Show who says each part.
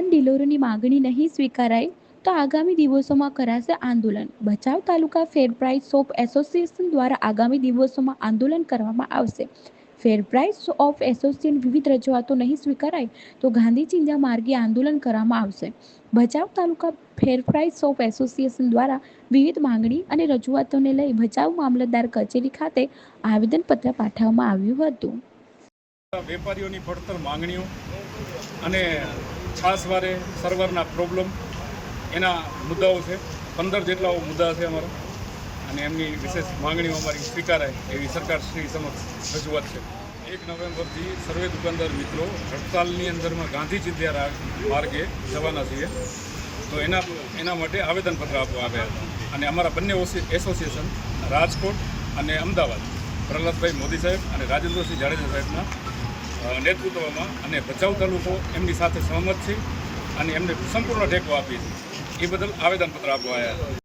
Speaker 1: ડીલરોની માગણી નહીં સ્વીકારાય, તો આગામી દિવસોમાં કરાશે આંદોલન. Bhachau taluka fair price shop association દ્વારા આગામી દિવસોમાં આંદોલન કરવામાં આવશે. ફેર પ્રાઇઝ ઓફ એસોસિએશન વિવિધ રજૂઆતો નહીં સ્વીકારાય, તો ગાંધી ચિંજા માર્ગે આંદોલન કરવામાં આવશે. Bhachau taluka fair price of association દ્વારા વિવિધ માંગણી અને રજૂઆતોને લઈ ભચાઉ મામલતદાર કચેરી ખાતે આવેદનપત્ર પાઠવવામાં આવ્યું હતું.
Speaker 2: વેપારીઓની પડતર માંગણીઓ અને છાસવારે સર્વરના પ્રોબ્લેમ એના મુદ્દાઓ છે. પંદર જેટલા મુદ્દા છે અમારા. અને એમની વિશેષ માંગણીઓ અમારી સ્વીકારાય એવી સરકાર શ્રી સમક્ષ રજૂઆત છે. એક નવેમ્બરથી સર્વે દુકાનદાર મિત્રો હડતાલની અંદરમાં ગાંધી ચિંધ્યા માર્ગે જવાના છીએ. તો એના એના માટે આવેદનપત્ર આપવા આવ્યા હતા. અને અમારા બંને એસોસિએશન રાજકોટ અને અમદાવાદ. પ્રહલાદભાઈ મોદી સાહેબ અને રાજેન્દ્રસિંહ જાડેજા સાહેબના નેતૃત્વમાં અને ભચાઉ તાલુકો એમની સાથે સહમત છે અને એમને સંપૂર્ણ ટેકો આપી છે. એ બદલ આવેદનપત્ર આપવા આવ્યા